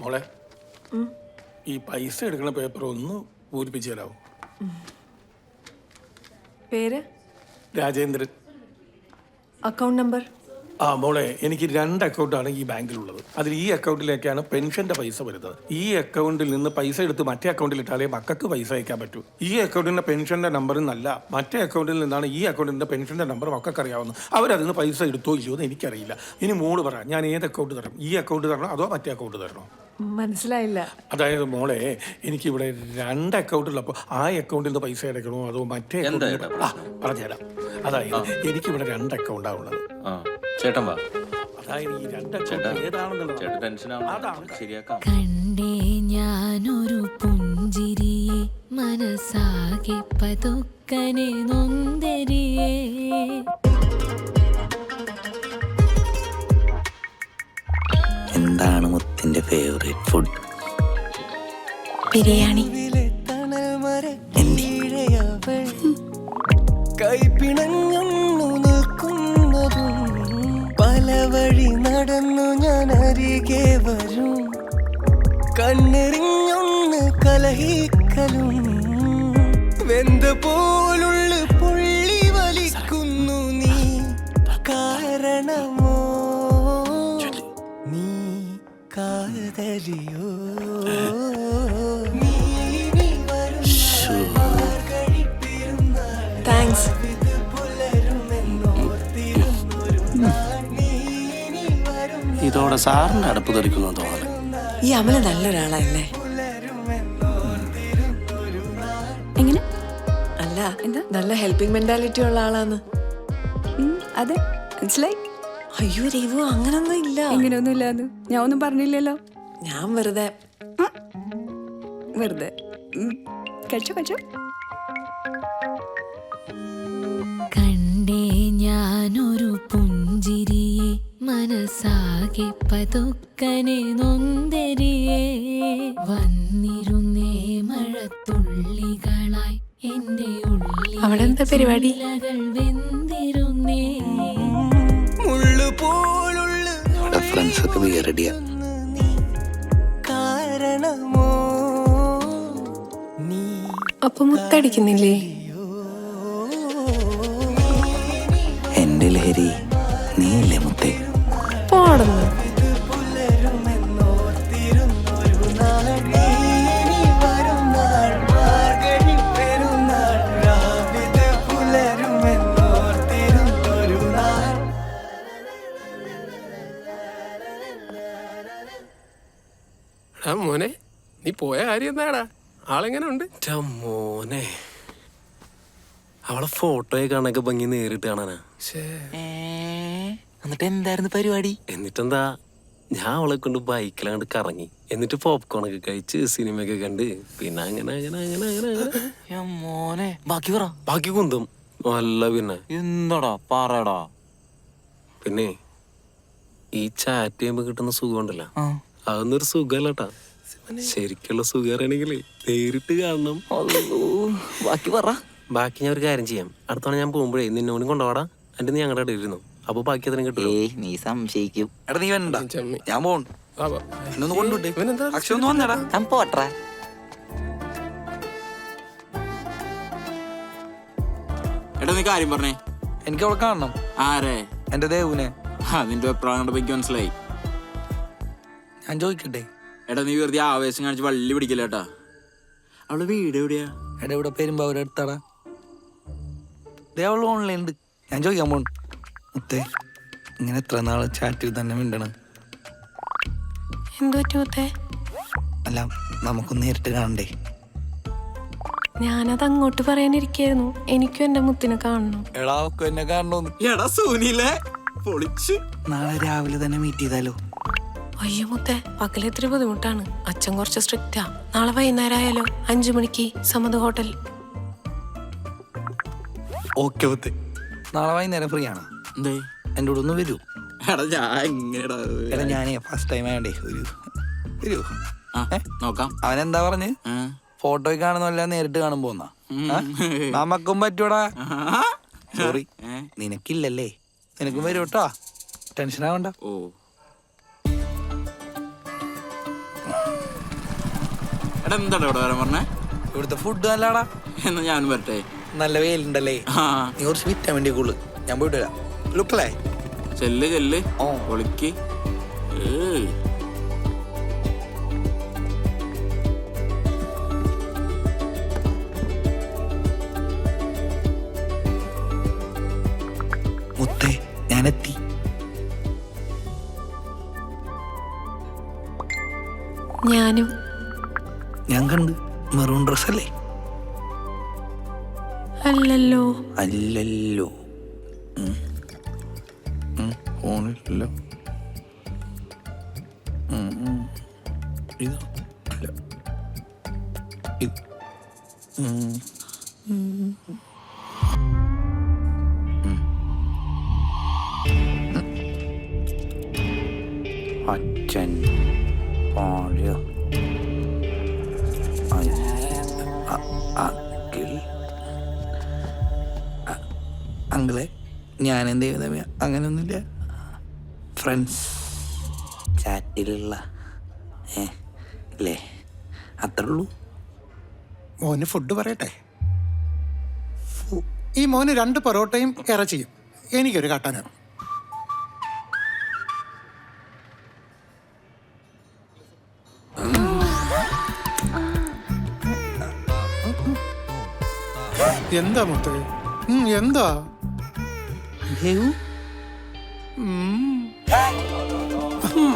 മോളെ ഈ പൈസ എടുക്കുന്ന പേപ്പർ ഒന്ന് പൂരിപ്പിച്ചു തരാമോ പേര്? രാജേന്ദ്രൻ. അക്കൗണ്ട് നമ്പർ ആ മോളെ എനിക്ക് രണ്ട് അക്കൗണ്ടാണ് ഈ ബാങ്കിലുള്ളത്. അതിൽ ഈ അക്കൗണ്ടിലേക്കാണ് പെൻഷന്റെ പൈസ വരുന്നത്. ഈ അക്കൗണ്ടിൽ നിന്ന് പൈസ എടുത്ത് മറ്റേ അക്കൗണ്ടിൽ ഇട്ടാലേ മക്കൾക്ക് പൈസ അയക്കാൻ പറ്റൂ. ഈ അക്കൗണ്ടിന്റെ പെൻഷന്റെ നമ്പർ നല്ല മറ്റേ അക്കൗണ്ടിൽ നിന്നാണ് ഈ അക്കൗണ്ടിന്റെ പെൻഷന്റെ നമ്പർ മക്കൾക്ക് അറിയാവുന്നത് അവരതിൽ നിന്ന് പൈസ എടുത്തോ ഇല്ലയോ എന്ന് എനിക്കറിയില്ല. ഇനി മോൾ പറ ഞാൻ ഏത് അക്കൗണ്ട് തരണം? ഈ അക്കൗണ്ട് തരണോ അതോ മറ്റേ അക്കൗണ്ട് തരണോ? മനസ്സിലായില്ല. അതായത് മോളെ എനിക്ക് ഇവിടെ രണ്ട് അക്കൗണ്ടുള്ളപ്പോൾ ആ അക്കൗണ്ടിൽ നിന്ന് പൈസ അടയ്ക്കണോ അതോ മറ്റേ ആ പറഞ്ഞുതരാം. അതായത് എനിക്കിവിടെ രണ്ട് അക്കൗണ്ടാണ് ഉള്ളത്. ആ ചേട്ടൻ വാ. അതായത് ഈ രണ്ട് ചേട്ടാ അക്കൗണ്ട് ഏതാണെന്നുള്ളത് ചേട്ടൻ ടെൻഷൻ അതാണ്. ശരിയാക്കാം. കണ്ടേ ഞാനൊരു പുഞ്ചിരിയെ മനസ്സാകെ പതുക്കനെ നൊന്തരിയേ. എന്താണ് മുത്തിന്റെ ഫേവറേറ്റ് ഫുഡ് ബിരിയാണി. കൈപ്പിണങ്ങുന്നു നിൽക്കുന്നതും പല വഴി നടന്നു ഞാൻ അരികെ വരും കണ്ണെറിഞ്ഞൊന്ന് കലഹിക്കലും. വെന്ത പോലുള്ള മാർഗഴിപ്പിരുന്നാൾ താങ്ക്സ് ഇതോടെ സാറിന്റെ അടുപ്പ് തെറിക്കുന്നു തോന്നുന്നു. ഈ അമല നല്ലൊരാളല്ലേ? എങ്ങനെ? അല്ല എന്താ? നല്ല ഹെൽപ്പിംഗ് മെന്റാലിറ്റി ഉള്ള ആളാന്ന്. അതെ. മനസ്സിലായി? അയ്യോ രേവു അങ്ങനൊന്നും ഇല്ല. എങ്ങനെയൊന്നും ഇല്ലാന്ന് ഞാൻ ഒന്നും പറഞ്ഞില്ലല്ലോ. ഞാൻ വെറുതെ വെറുതെ. കഴിച്ചോ കഴിച്ചോ. കണ്ടേ ഞാനൊരു പുഞ്ചിരിയെ മനസ്സാകെ പതുക്കനെ നൊന്തരിയേ. വന്നിരുന്നേ മഴത്തുള്ളികളായി എന്റെ ഉള്ളിൽ അവിടെ എന്താ പരിപാടി? ചില്ലകൾ വെന്തിരുന്നേ. അപ്പൊ മുത്തടിക്കുന്നില്ലേ എന്റെ ലഹരി നീയല്ലേ മുത്തേ? പോടുന്നു. മോനെ നീ പോയ കാര്യം എന്താടാ? ആളെങ്ങനെ ഉണ്ട് മോനെ. അവളെ ഫോട്ടോയെ കാണാനൊക്കെ ഭംഗി നേരിട്ട് കാണാനാ. എന്നിട്ട് എന്തായിരുന്നു പരിപാടി? എന്നിട്ടെന്താ? ഞാൻ അവളെ കൊണ്ട് ബൈക്കിലാണ്ട് കറങ്ങി. എന്നിട്ട് പോപ്കോൺ ഒക്കെ കഴിച്ച് സിനിമയൊക്കെ കണ്ട് പിന്നെ അങ്ങനെ അങ്ങനെ അങ്ങനെ അങ്ങനെ മോനെ. ബാക്കി പറ. ബാക്കി കുന്തും. നല്ല പിന്നെ. എന്താടാ? പറയടാ പിന്നെ ഈ ചാറ്റ് ചെയ്യുമ്പോ കിട്ടുന്ന സുഖം ഉണ്ടല്ലോ അതൊന്നൊരു സുഖല്ലട്ടാ സുഖമല്ലട്ടാ. ശരിക്കുള്ള സുഖം അറിയണെങ്കിലേ നേരിട്ട് കാണണം. ബാക്കി പറ. ബാക്കി ഞാൻ ഒരു കാര്യം ചെയ്യാം. അടുത്തവണ ഞാൻ പോകുമ്പോഴേ നിന്നോടും കൊണ്ടുപോടാ എന്റെ നീ ഞങ്ങളുടെ ഇടയിൽ ഇരുന്നു അപ്പൊ ബാക്കി അതിനും കിട്ടും. ഏയ് നീ സംശയിക്കും. എടാ നീ വേണ്ട ചെമ്മി. ഞാൻ പോണു വാ, വാ. എന്നൊന്ന് കൊണ്ടുവിട്ടേ ഇവനെന്താ അക്ഷയ ഒന്ന് വന്നടാ. ഞാൻ പോട്ടെ. എടാ നീ കാര്യം പറഞ്ഞേ. എനിക്ക് അവളെ കാണണം. ആരെ? എന്റെ ദേവുനെ. ആ നിന്റെ അഭിപ്രായം കണ്ടപ്പോ എനിക്ക് മനസ്സിലായി. ഞാൻ ചോദിക്കട്ടെ? എടാ നീ വെറുതെ ആവേശം കാണിച്ച് വള്ളി പിടിക്കില്ല കേട്ടാ? അവളെ വീട് എവിടെയാ? എടാ ഇവിടെ പെരുമ്പോ അവരെ അടുത്താടാ. ദേ അവൾ ഓൺലൈൻ ഉണ്ട് ഞാൻ ചോദിക്കാൻ പോണു. മുത്തേ ഇങ്ങനെ എത്ര നാൾ ചാറ്റിൽ തന്നെ മിണ്ടണം? എന്തു പറ്റി മുത്തേ? അല്ല നമുക്കൊന്ന് നേരിട്ട് കാണണ്ടേ? ഞാനത് അങ്ങോട്ട് പറയാനിരിക്കായിരുന്നു. എനിക്കും എന്റെ മുത്തിനെ കാണണം. എടാ ഒക്കെ എന്നെ കാണണോന്ന്. എടാ സൂനിയില്ലേ പൊളിച്ച്. നാളെ രാവിലെ തന്നെ മീറ്റ് ചെയ്താലോ? അയ്യോ മുത്തേ പകൽ ബുദ്ധിമുട്ടാണ്. അച്ഛൻ കുറച്ച് സ്ട്രിക്റ്റാ. നാളെ വൈകുന്നേരമായാലോ അഞ്ചു മണിക്ക് സമത് ഹോട്ടൽ. ഓക്കെ മുത്തേ. നാളെ വൈകുന്നേരം ഫ്രീ ആണ്? എന്തേ? എന്റെ കൂടെ ഒന്ന് വരൂ. എടാ ഞാൻ എങ്ങനെടാ എടാ ഞാനേ ഫസ്റ്റ് ടൈം ആയണ്ടേ. ഒരു വരൂ. നോക്കാം. അവൻ എന്താ പറഞ്ഞ്? ഫോട്ടോയ്ക്ക് ഫോട്ടോയിൽ കാണുന്നല്ല നേരിട്ട് കാണുമ്പോ നമുക്കും പറ്റൂടാ. സോറി നിനക്കില്ലല്ലേ. നിനക്കും വരൂട്ടോ ടെൻഷൻ ആവണ്ട. ഓ. എടാ എന്താടാ ഇവിടെ വരാൻ പറഞ്ഞേ? ഇവിടുത്തെ ഫുഡ് നല്ലടാ എന്നാ ഞാനും വരട്ടെ. നല്ല വെയിലുണ്ടല്ലേ? ആ. നീ കുറച്ച് വിറ്റാൻ വേണ്ടി കൂടുതൽ ഞാൻ പോയിട്ട് വരാം. ലുക്കല്ലേ ചെല്ല് ചെല്ല്. ഓ. ഒളിക്ക് ഏയ്. മുത്തേ ഞാനെത്തി. ഞാനും ഞാൻ കണ്ട് മെറൂൺ ഡ്രസ് അല്ലേ അല്ലല്ലോ. അല്ലല്ലോ ഫോണില്ലല്ലോ. ഇതോ. അല്ല. ഇത്. അച്ഛൻ പാടിയ എന്ത് ചെയ്യുന്ന അങ്ങനെയൊന്നുമില്ല ഫ്രണ്ട്സ് ചാറ്റിലുള്ള ഏ അല്ലേ അത്രേ ഉള്ളൂ മോന് ഫുഡ് പറയട്ടെ? ഈ മോന് രണ്ട് പൊറോട്ടയും ഇറച്ചിയും എനിക്കൊരു കാട്ടാനാണ് എന്താ മുത്തേ? എന്താ? ദേവു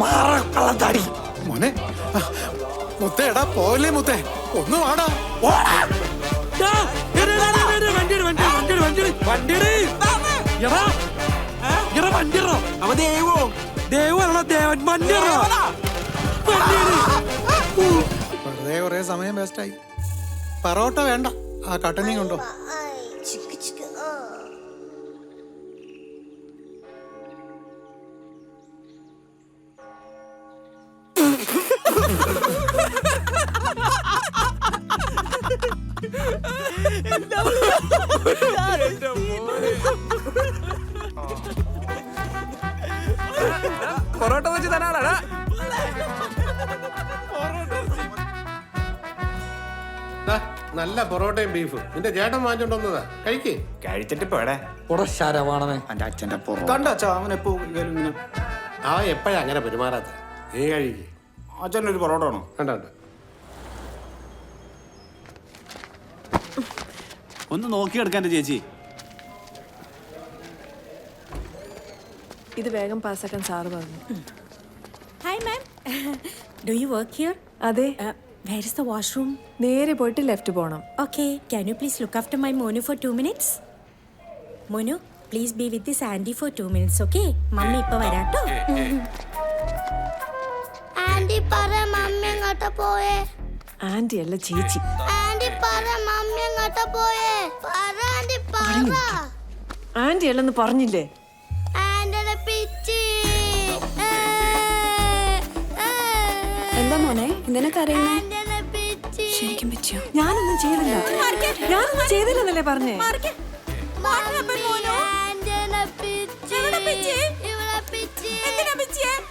മാറ കള്ളത്താടി മോനെ ആ, മുത്തേ എടാ പോലെ മുത്തേ. ഒന്ന് വാടാ. അവ ദേവോ. വെറുതെ കുറേ സമയം വേസ്റ്റായി പറോട്ട വേണ്ട. ആ കട്ടനെയും കൊണ്ടോ. പൊറോട്ട വെച്ച് തരാടാ നല്ല പൊറോട്ടയും ബീഫും. നിന്റെ ചേട്ടൻ വാങ്ങിച്ചോണ്ട് കഴിക്കേ. കഴിച്ചിട്ട് പോടെ ശരവാണമേ എന്റെ അച്ഛന്റെ കണ്ടോ കണ്ട അച്ഛാ അവൻ എപ്പോ ഇങ്ങനെ അവ എപ്പോഴാ അങ്ങനെ പെരുമാറാത്ത? നീ കഴിക്കേ. അച്ഛനൊരു പൊറോട്ട വേണോ വേണ്ട വേണ്ട. ഒന്ന് നോക്കിയെടുക്കാൻ ചേച്ചി. ഇത് വേഗം പാസ്സാക്കാൻ സാറ് പറഞ്ഞു. Hi ma'am do you work here അതെ. വേർ ഇസ് ദ വാഷ്റൂം നേരെ പോയിട്ട് ലെഫ്റ്റ് പോകണം okay can you please look after my Monu for two minutes Monu please be with this aunty for two minutes okay mummy ഇപ്പോൾ വരാട്ടോ. Anti പറ mummy എങ്ങോട്ടാ പോയേ? Anti അല്ല ചേച്ചി. ആന്റി പറ മമ്മി എങ്ങോട്ടാ പോയേ? പറ ആന്റി പറ. ആന്റി അല്ലെന്ന് പറഞ്ഞില്ലേ? ആന്റിയുടെ പിച്ചി. എന്താ മോനെ? ആന്റിയുടെ പിച്ചി. ശരിക്കും പറ്റിയോ ഞാനൊന്നും ചെയ്തില്ല. ഞാനൊന്നും ചെയ്തില്ലെന്നല്ലേ പറഞ്ഞേ? ആന്റിയുടെ പിച്ചി. ഇവിടെ പിച്ചി?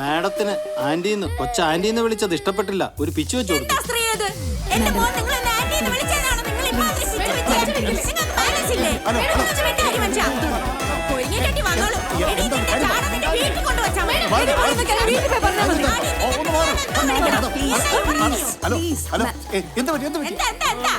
മാഡത്തിന് ആന്റിന്ന് കൊച്ച ആന്റിന്ന് വിളിച്ചത് ഇഷ്ടപ്പെട്ടില്ല. ഒരു പിച്ചു വെച്ചു കൊടുത്തു. ഹലോ ഹലോ എന്താ പറ്റി എന്താ പറ്റി? എന്താ, എന്താ?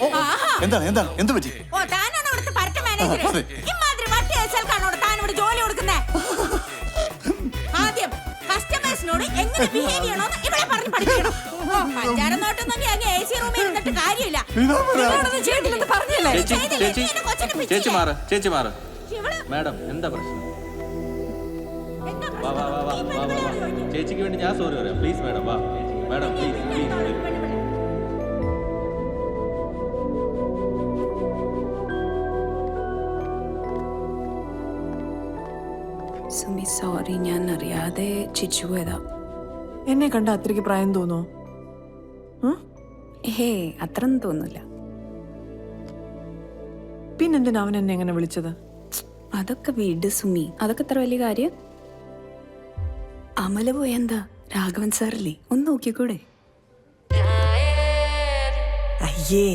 ഓ, ഓ, എന്താണ് എന്താണ് എന്ത് പറ്റി? ഓ താനാണ് ഇവിടുത്തെ പരട്ട മാനേജർ? അതെ. ഇമാതിരി വട്ടി അയച്ചാൽക്കാണോ താൻ ഇവിടെ ജോലി കൊടുക്കുന്നേ. എങ്ങനെ ബിഹേവ് ചെയ്യണമെന്ന് ഇവളെ പറഞ്ഞ് പഠിപ്പിക്കണം. ഓ, പഞ്ചാര നോട്ടൊന്നും അങ്ങ് എ സി റൂമിൽ ഇരുന്നിട്ട് കാര്യമില്ല. നിങ്ങളോടൊന്നും ചെയ്തില്ലെന്ന് പറഞ്ഞില്ലേ? ചെയ്തില്ലേ? ചേച്ചി എന്നെ കൊച്ചിനെ പിച്ചില്ലേ? മാറ് ചേച്ചി മാറ്. ഇവൾ മാഡം എന്താ പ്രശ്നം? എന്താ വാ വാ വാ വാ പ്രശ്നം? വാ വാ വാ. ചോദിക്ക്. ചേച്ചിക്ക് വേണ്ടി ഞാൻ സോറി പറയാം. പ്ലീസ് മാഡം വാ. Madam please please Sumi sorry ഞാൻ അറിയാതെ ചിച്ചു പോയതാ. എന്നെ കണ്ട അത്രയ്ക്ക് പ്രായം തോന്നോ? ഹേ അത്രയൊന്നും തോന്നില്ല പിന്നെന്തിനാ അവൻ എന്നെ എങ്ങനെ വിളിച്ചത്? അതൊക്കെ വീട് സുമി. അതൊക്കെ അത്ര വലിയ കാര്യം? അമല പോയെന്താ രാഘവൻ സാറല്ലേ? ഒന്ന് നോക്കിക്കൂടെ? അയ്യേ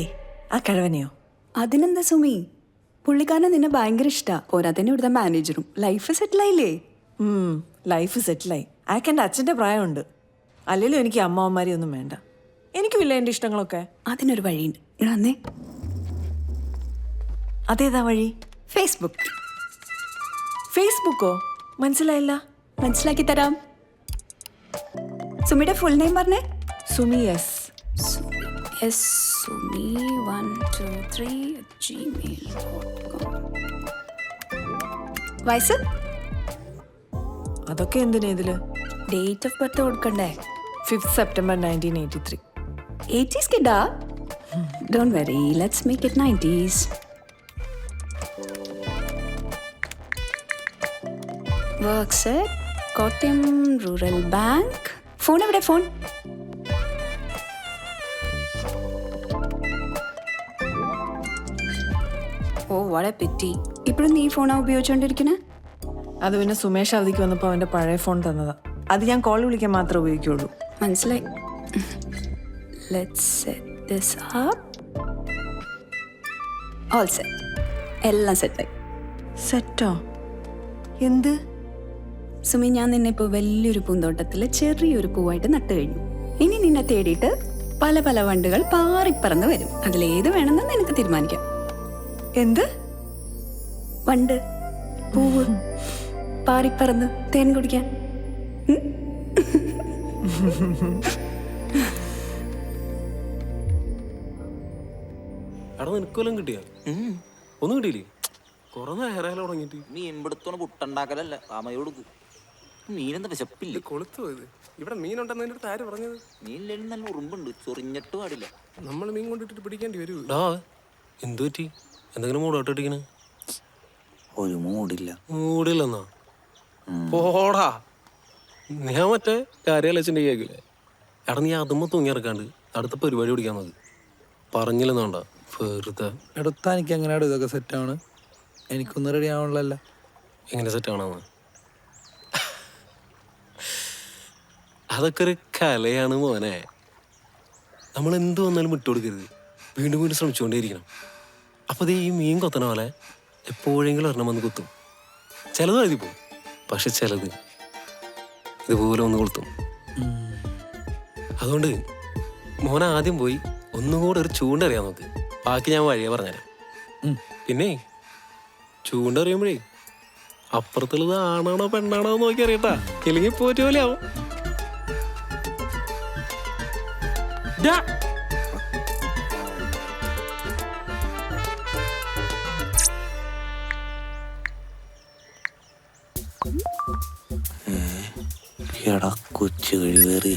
ആ കിഴവനെയോ? അതിനെന്താ സുമി? പുള്ളിക്കാരനെ നിന്നെ ഭയങ്കര ഇഷ്ടാ. ഓരാതന്നെ ഇവിടുത്തെ മാനേജറും ലൈഫ് സെറ്റിലായില്ലേ ലൈഫ് സെറ്റിലായി അയാൾക്ക് എന്റെ അച്ഛന്റെ പ്രായമുണ്ട്. അല്ലെങ്കിലും എനിക്ക് അമ്മാവന്മാരെ ഒന്നും വേണ്ട. എനിക്കും ഇല്ല എന്റെ ഇഷ്ടങ്ങളൊക്കെ. അതിനൊരു വഴിയുണ്ട്. വന്നേ. അതേതാ വഴി? ഫേസ്ബുക്ക് ഫേസ്ബുക്കോ മനസ്സിലായില്ല? മനസ്സിലാക്കി തരാം. സുമിയുടെ ഫുൾ നെയിം പറഞ്ഞേ. Sumi S S Sumi one two three Gmail വയസ്സ്? അതൊക്കെ എന്തിനാ ഇതിൽ? ഡേറ്റ് ഓഫ് ബർത്ത് കൊടുക്കണ്ടേ? Fifth September nineteen eighty three. Eighties കിഡാ? Don't worry let's make it nineties works Kottayam rural bank phone എവിടെ ഫോൺ ഓ വളരെ petty ഇപ്പോഴും നീ ഫോണാ ഉപയോഗിച്ചുകൊണ്ടിരിക്കുന്നത് അത് പിന്നെ സുമേഷ് അവധിക്ക് വന്നപ്പോൾ അവന്റെ പഴയ ഫോൺ തന്നതാ. അത് ഞാൻ കോൾ വിളിക്കാൻ മാത്രമേ ഉപയോഗിക്കുള്ളൂ. മനസ്സിലായി. Let's set this up all set എല്ലാം സെറ്റായി സെറ്റോ എന്ത്? സുമി ഞാൻ നിന്നെ ഇപ്പോൾ വലിയൊരു പൂന്തോട്ടത്തിൽ ചെറിയൊരു പൂവായിട്ട് നട്ടു കഴിഞ്ഞു. ഇനി നിന്നെ തേടിയിട്ട് പല പല വണ്ടുകൾ പാറിപ്പറന്ന് വരും. അതിലേത് വേണമെന്ന് നിനക്ക് തീരുമാനിക്കാം. എന്ത്? വണ്ട്. പൂവ്. പാറിപ്പറന്ന് തേൻ കുടിക്കാൻ. എടാ നിനക്കൊല്ലം കിട്ടിയ? ഒന്നും കിട്ടിയില്ലേ? കുറെ നേരം തുടങ്ങിയിട്ട് മീൻ പിടുത്തോണ്ട് പുട്ടുണ്ടാക്കലല്ല താമര കൊടുക്കും. മീനെന്താ വിശപ്പില്ല? കൊളുത്തു പോയത് ഇവിടെ മീനുണ്ടെന്ന് അടുത്ത് ആര് പറഞ്ഞത്? മീനിലും നല്ല ഉറുമ്പുണ്ട് ചൊറിഞ്ഞിട്ട് പാടില്ല. നമ്മൾ മീൻ കൊണ്ടിട്ടിട്ട് പിടിക്കേണ്ടി വരൂ. ഡാ എന്തു പറ്റി? എന്തെങ്കിലും മൂടോട്ടിട്ടിക്കണ് ഒരു മൂടില്ല മൂടില്ലെന്നാ പോടാ. ഞാൻ മറ്റേ കാര്യാലോചന കേൾക്കില്ലേ എടാ നീ അതുമ്മ തൂങ്ങിയിറക്കാണ്ട് അടുത്ത പരിപാടി പിടിക്കാൻ മതി. വേണ്ട. വെറുതെ. എടുത്താ എനിക്ക് എങ്ങനെയാണ് ഇതൊക്കെ സെറ്റാണ് എനിക്കൊന്നും റെഡി ആവണല്ലോ എങ്ങനെ സെറ്റ് ആണെന്ന് അതൊക്കെ ഒരു കലയാണ് മോനെ. നമ്മൾ എന്ത് വന്നാലും വിട്ടുകൊടുക്കരുത് വീണ്ടും വീണ്ടും ശ്രമിച്ചുകൊണ്ടേയിരിക്കണം. അപ്പോൾ ഈ മീൻ കൊത്തണ പോലെ എപ്പോഴെങ്കിലും ഒരെണ്ണം വന്ന് കുത്തും. ചിലത് എഴുതിപ്പോ പോകും പക്ഷെ ചിലത് ഇതുപോലെ ഒന്ന് കൊളുത്തും. അതുകൊണ്ട് മോൻ ആദ്യം പോയി ഒന്നുകൂടെ ഒരു ചൂണ്ടറിയാൻ നോക്ക്. ബാക്കി ഞാൻ വഴിയെ പറഞ്ഞുതരാം. പിന്നെ ചൂണ്ടറിയുമ്പോഴേ അപ്പുറത്തുള്ളത് ആണാണോ പെണ്ണാണോ എന്ന് നോക്കി അറിയട്ടാ. ഇല്ലെങ്കിൽ പോറ്റ എടാ കൊച്ചു കഴിവേറി.